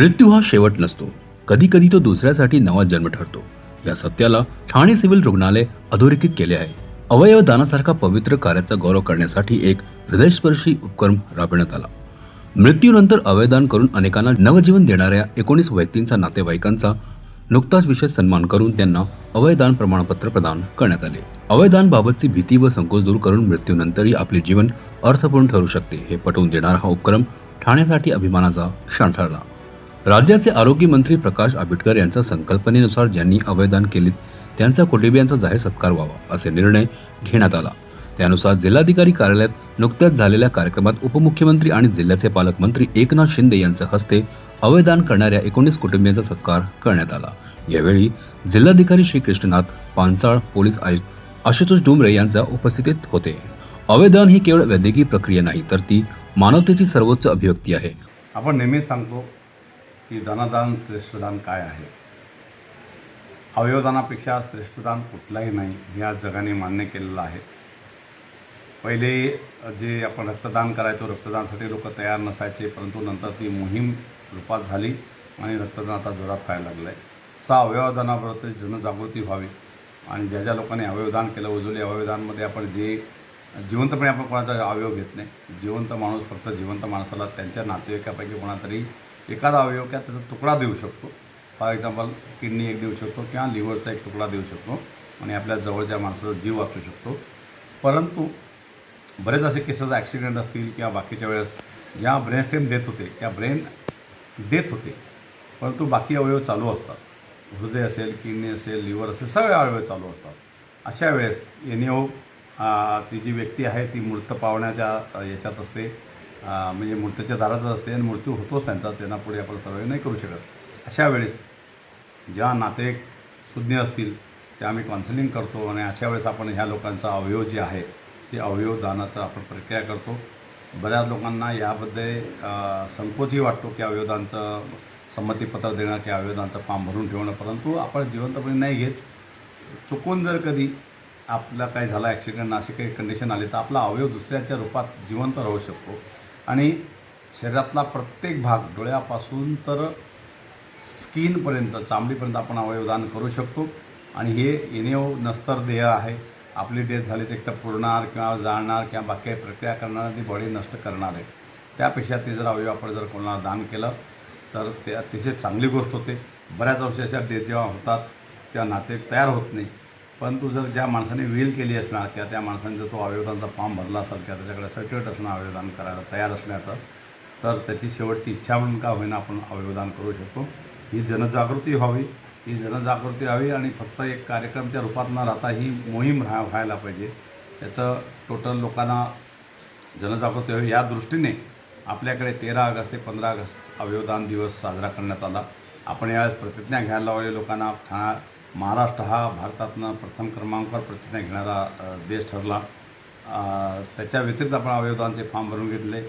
मृत्यू हा शेवट नसतो. कधी कधी तो दुसऱ्यासाठी नवा जन्म ठरतो. या सत्याला ठाणे सिव्हिल रुग्णालय अधोरेखित केले आहे. अवयव दानासारखा पवित्र कार्याचा गौरव करण्यासाठी एक हृदयस्पर्शी उपक्रम राबविण्यात आला. मृत्यूनंतर अवयदान करून अनेकांना नवजीवन देणाऱ्या एकोणीस व्यक्तींचा नातेवाईकांचा नुकताच विशेष सन्मान करून त्यांना अवयदान प्रमाणपत्र प्रदान करण्यात आले. अवयदानबाबतची भीती व संकोच दूर करून मृत्यूनंतरही आपले जीवन अर्थपूर्ण ठरू शकते हे पटवून देणारा हा उपक्रम ठाण्यासाठी अभिमानाचा क्षण ठरला. राज्याचे आरोग्य मंत्री प्रकाश आंबेडकर यांच्या संकल्पनेनुसार ज्यांनी अवयदान केले त्यांचा कुटुंबियांचा जाहीर सत्कार व्हावा असे निर्णय घेण्यात आला. त्यानुसार जिल्हाधिकारी कार्यालयात नुकत्याच झालेल्या कार्यक्रमात उपमुख्यमंत्री आणि जिल्ह्याचे पालकमंत्री एकनाथ शिंदे यांच्या हस्ते अवयदान करणाऱ्या एकोणीस कुटुंबियांचा सत्कार करण्यात आला. यावेळी जिल्हाधिकारी श्री कृष्णनाथ पांचाळ पोलीस आयुक्त आशुतोष डुमरे यांच्या उपस्थितीत होते. अवयदान ही केवळ वैद्यकीय प्रक्रिया नाही तर ती मानवतेची सर्वोच्च अभिव्यक्ती आहे. आपण नेहमीच सांगतो की धनदान श्रेष्ठदान काय आहे? अवयवदानापेक्षा श्रेष्ठदान कुठलाही नाही हे आज जगाने मान्य केलेलं आहे. पहिले जे आपण रक्तदान करायचो रक्तदानासाठी लोक तयार नसायचे परंतु नंतर ती मोहीम रूपात झाली आणि रक्तदान आता जोरात व्हायला लागलं आहे सा अवयवदानाबरोबर जनजागृती व्हावी आणि ज्या ज्या लोकांनी अवयवदान केलं उजवले अवयवदानमध्ये आपण जे जिवंतपणे आपण कोणाचा अवयव घेत नाही जिवंत माणूस फक्त जिवंत माणसाला त्यांच्या नातेवाईकापैकी कोणातरी एखादा अवयव किंवा त्याचा तुकडा देऊ शकतो. फॉर एक्झाम्पल किडनी एक देऊ शकतो किंवा लिव्हरचा एक तुकडा देऊ शकतो आणि आपल्या जवळच्या माणसाचा जीव वाचू शकतो. परंतु बरेच असे केसेस ॲक्सिडेंट असतील किंवा बाकीच्या वेळेस ज्या ब्रेन स्टेम देत होते त्या ब्रेन देत होते परंतु बाकी अवयव चालू असतात. हृदय असेल किडनी असेल लिव्हर असेल सगळे अवयव चालू असतात. अशा वेळेस एन ती जी व्यक्ती आहे ती मृत पावण्याच्या याच्यात असते. म्हणजे मृत्यूच्या दारातच असते आणि मृत्यू होतोच त्यांचा त्यांना पुढे आपण सर्व नाही करू शकत. अशा वेळेस ज्या नातेवाईक सुज्ञ असतील ते आम्ही काउन्सिलिंग करतो आणि अशा वेळेस आपण ह्या लोकांचा अवयव जे आहे ते अवयव दानाचा आपण प्रक्रिया करतो. बऱ्याच लोकांना याबद्दल संकोचही वाटतो की अवयवदानचं संमतीपत्र देणं की अवयवदानचं फॉर्म भरून ठेवणं परंतु आपण जिवंतपणे नाही घेत. चुकून जर कधी आपला काही झाला ॲक्सिडेंट अशी काही कंडिशन आली तर आपला अवयव दुसऱ्याच्या रूपात जिवंत राहू शकतो. आणि शरीरातला प्रत्येक भाग डोळ्यापासून तर स्किनपर्यंत चांबडीपर्यंत आपण अवयवदान करू शकतो. आणि हे येणेव नस्तर देह आहे. आपली डेथ झाली तर एकटं पुरणार किंवा जाळणार किंवा बाकी काही प्रक्रिया करणार ती बॉडी नष्ट करणार आहे. त्यापेक्षा ते जर अवयव आपण जर कोणाला दान केलं तर ते अतिशय चांगली गोष्ट होते. बऱ्याच वर्षी अशा डेथ जेव्हा होतात तेव्हा नाते तयार होत नाही. परंतु जर ज्या माणसाने विल केली असणार किंवा त्या माणसाने जर तो अवयवदानचा फॉर्म भरला असेल किंवा त्याच्याकडे सर्टिफिकेट असणं अवयवदान करायला तयार असण्याचं तर त्याची शेवटची इच्छा म्हणून का होईना आपण अवयवदान करू शकतो. ही जनजागृती व्हावी ही जनजागृती व्हावी आणि फक्त एक कार्यक्रमच्या रूपात न राहता ही मोहीम राहा व्हायला पाहिजे. त्याचं टोटल लोकांना जनजागृती व्हावी. या दृष्टीने आपल्याकडे तेरा ऑगस्ट ते पंधरा ऑगस्ट अवयवदान दिवस साजरा करण्यात आला. आपण यावेळेस प्रतिज्ञा घ्यायला लावली. लोकांना ठाणा महाराष्ट्र हा भारतातनं प्रथम क्रमांकावर प्रतिज्ञा घेणारा देश ठरला. त्याच्या व्यतिरिक्त आपण अवयवदानचे फॉर्म भरून घेतले.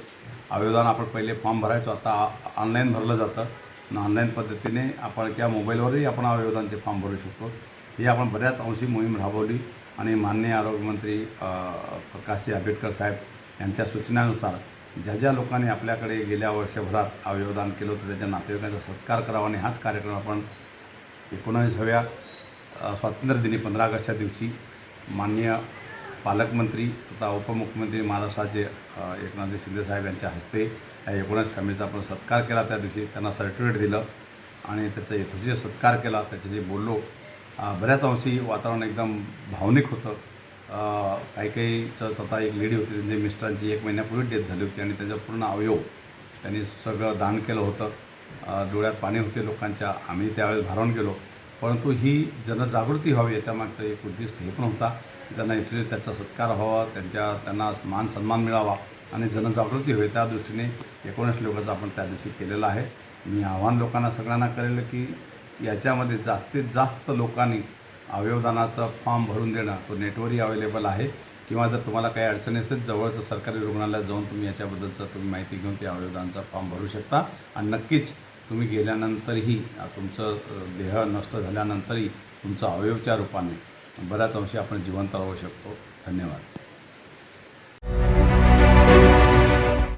अवयवदान आपण पहिले फॉर्म भरायचो आता ऑनलाईन भरलं जातं. आणि ऑनलाईन पद्धतीने आपण किंवा मोबाईलवरही आपण अवयवदानचे फॉर्म भरू शकतो. ही आपण बऱ्याच अंशी मोहीम राबवली. आणि माननीय आरोग्यमंत्री प्रकाशजी आंबेडकर साहेब यांच्या सूचनानुसार ज्या ज्या लोकांनी आपल्याकडे गेल्या वर्षभरात अवयवदान केलं होतं त्याच्या नातेवाईकांचा सत्कार करावा आणि हाच कार्यक्रम आपण एकोणावीसाव्या स्वातंत्र्यदिनी पंधरा ऑगस्टच्या दिवशी माननीय पालकमंत्री तथा उपमुख्यमंत्री महाराष्ट्राचे अ, एकनाथजी शिंदेसाहेब यांच्या हस्ते या एकोणीस फॅमिलीचा आपण सत्कार केला. त्या दिवशी त्यांना सर्टिफिकेट दिलं आणि त्याचा यथोचित सत्कार केला. त्याचे जे बोललो बऱ्याच अंशी वातावरण एकदम भावनिक होतं. काही काहीचं तथा एक लेडी होती त्यांच्या मिस्टरांची एक महिन्यापूर्वी डेथ झाली होती आणि त्यांचा पूर्ण अवयव त्यांनी सगळं दान केलं होतं. डोळ्यात पाणी होते लोकांच्या. आम्ही त्यावेळेस भारावून गेलो. परंतु ही जनजागृती व्हावी याच्यामागचं एक उद्दिष्ट हे पण होता. त्यांना इथे त्याचा सत्कार व्हावा त्यांच्या त्यांना मान सन्मान मिळावा आणि जनजागृती होईल त्या दृष्टीने एकोणीस लोकांचा आपण त्या दिवशी केलेलं आहे. मी आव्हान लोकांना सगळ्यांना करेल की याच्यामध्ये जास्तीत जास्त लोकांनी अवयवदानाचा फॉर्म भरून देणं. तो नेटवरही अवेलेबल आहे. किंवा जर तुम्हाला काही अडचणी असतील जवळचं सरकारी रुग्णालयात जाऊन तुम्ही याच्याबद्दलचं तुम्ही माहिती घेऊन ते अवयवदानाचा फॉर्म भरू शकता. आणि नक्कीच तुम्ही गेल्यानंतरही तुमचं देह नष्ट झाल्यानंतरही तुमचा अवयवच्या रूपाने बऱ्याच अंशी आपण जिवंत राहू शकतो. धन्यवाद.